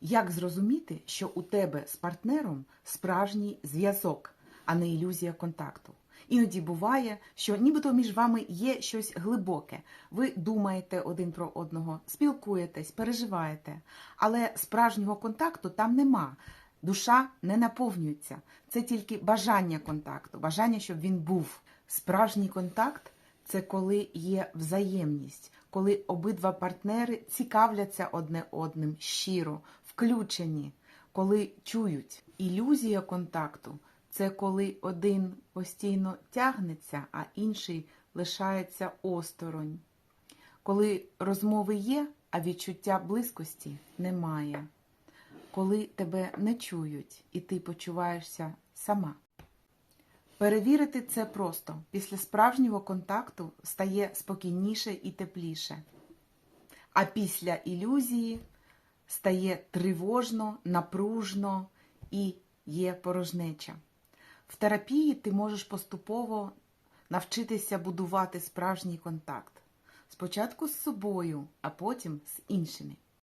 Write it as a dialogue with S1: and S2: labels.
S1: Як зрозуміти, що у тебе з партнером справжній зв'язок, а не ілюзія контакту? Іноді буває, що нібито між вами є щось глибоке. Ви думаєте один про одного, спілкуєтесь, переживаєте, але справжнього контакту там нема. Душа не наповнюється. Це тільки бажання контакту, бажання, щоб він був. Справжній контакт це коли є взаємність, коли обидва партнери цікавляться одне одним щиро, включені, коли чують. Ілюзія контакту це коли один постійно тягнеться, а інший лишається осторонь. Коли розмови є, а відчуття близькості немає. Коли тебе не чують і ти почуваєшся сама. Перевірити це просто. Після справжнього контакту стає спокійніше і тепліше. А після ілюзії стає тривожно, напружно і є порожнеча. В терапії ти можеш поступово навчитися будувати справжній контакт. Спочатку з собою, а потім з іншими.